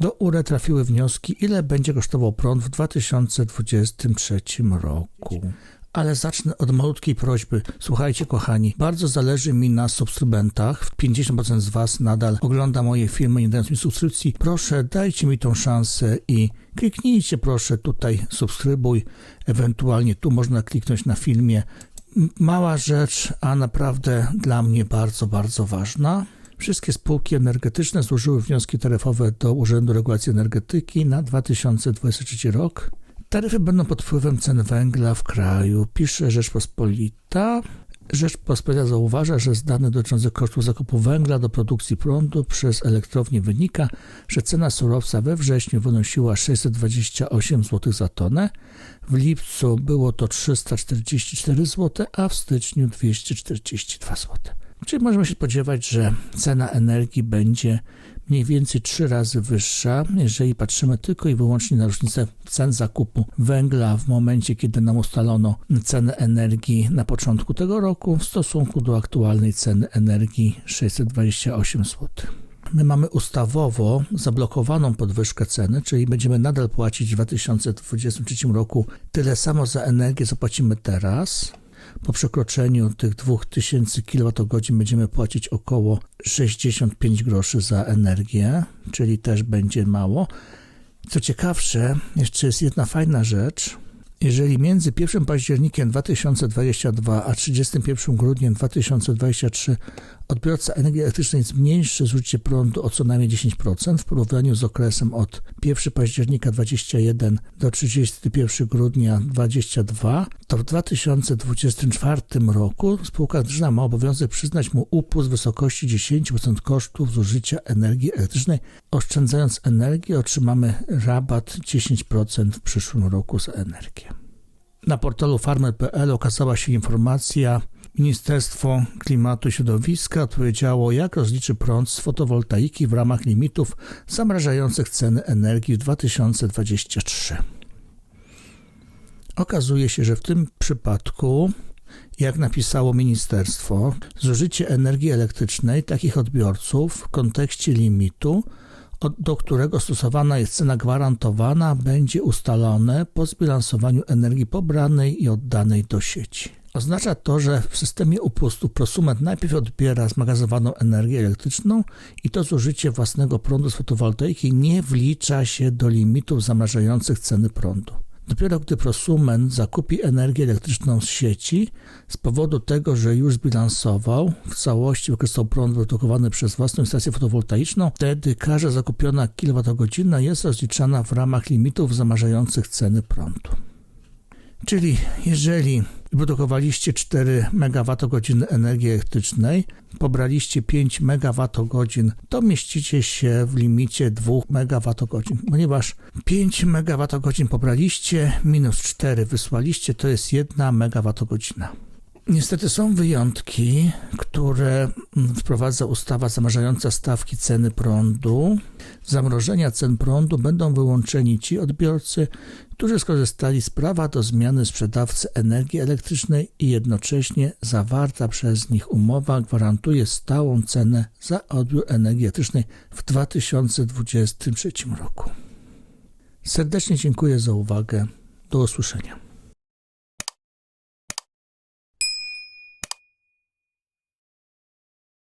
Do URE trafiły wnioski, ile będzie kosztował prąd w 2023 roku. Ale zacznę od malutkiej prośby. Słuchajcie, kochani, bardzo zależy mi na subskrybentach. 50% z Was nadal ogląda moje filmy, nie dając mi subskrypcji. Proszę, dajcie mi tą szansę i kliknijcie, proszę, tutaj subskrybuj. Ewentualnie tu można kliknąć na filmie. Mała rzecz, a naprawdę dla mnie bardzo, bardzo ważna. Wszystkie spółki energetyczne złożyły wnioski taryfowe do Urzędu Regulacji Energetyki na 2023 rok. Taryfy będą pod wpływem cen węgla w kraju, pisze Rzeczpospolita. Rzeczpospolita zauważa, że z danych dotyczących kosztów zakupu węgla do produkcji prądu przez elektrownię wynika, że cena surowca we wrześniu wynosiła 628 zł za tonę, w lipcu było to 344 zł, a w styczniu 242 zł. Czyli możemy się spodziewać, że cena energii będzie mniej więcej trzy razy wyższa, jeżeli patrzymy tylko i wyłącznie na różnicę cen zakupu węgla w momencie, kiedy nam ustalono cenę energii na początku tego roku w stosunku do aktualnej ceny energii 628 zł. My mamy ustawowo zablokowaną podwyżkę ceny, czyli będziemy nadal płacić w 2023 roku tyle samo za energię, co płacimy teraz po przekroczeniu tych 2000 kWh będziemy płacić około 65 groszy za energię, czyli też będzie mało. Co ciekawsze, jeszcze jest jedna fajna rzecz. Jeżeli między 1 październikiem 2022 a 31 grudniem 2023 odbiorca energii elektrycznej zmniejszy zużycie prądu o co najmniej 10% w porównaniu z okresem od 1 października 2021 do 31 grudnia 2022, to w 2024 roku spółka elektryczna ma obowiązek przyznać mu upust w wysokości 10% kosztów zużycia energii elektrycznej. Oszczędzając energię otrzymamy rabat 10% w przyszłym roku za energię. Na portalu farmer.pl okazała się informacja, Ministerstwo Klimatu i Środowiska odpowiedziało, jak rozliczy prąd z fotowoltaiki w ramach limitów zamrażających ceny energii w 2023. Okazuje się, że w tym przypadku, jak napisało ministerstwo, zużycie energii elektrycznej takich odbiorców w kontekście limitu do którego stosowana jest cena gwarantowana, będzie ustalone po zbilansowaniu energii pobranej i oddanej do sieci. Oznacza to, że w systemie upustu prosument najpierw odbiera zmagazynowaną energię elektryczną i to zużycie własnego prądu z fotowoltaiki nie wlicza się do limitów zamrażających ceny prądu. Dopiero gdy prosument zakupi energię elektryczną z sieci z powodu tego, że już zbilansował w całości wykorzystał prąd produkowany przez własną stację fotowoltaiczną, wtedy każda zakupiona kilowatogodzina jest rozliczana w ramach limitów zamarzających ceny prądu. Czyli jeżeli wyprodukowaliście 4 MWh energii elektrycznej, pobraliście 5 MWh, to mieścicie się w limicie 2 MWh, ponieważ 5 MWh pobraliście minus 4 wysłaliście, to jest 1 MWh. Niestety są wyjątki, które wprowadza ustawa zamarzająca stawki ceny prądu. Zamrożenia cen prądu będą wyłączeni ci odbiorcy, którzy skorzystali z prawa do zmiany sprzedawcy energii elektrycznej i jednocześnie zawarta przez nich umowa gwarantuje stałą cenę za odbiór energii elektrycznej w 2023 roku. Serdecznie dziękuję za uwagę. Do usłyszenia.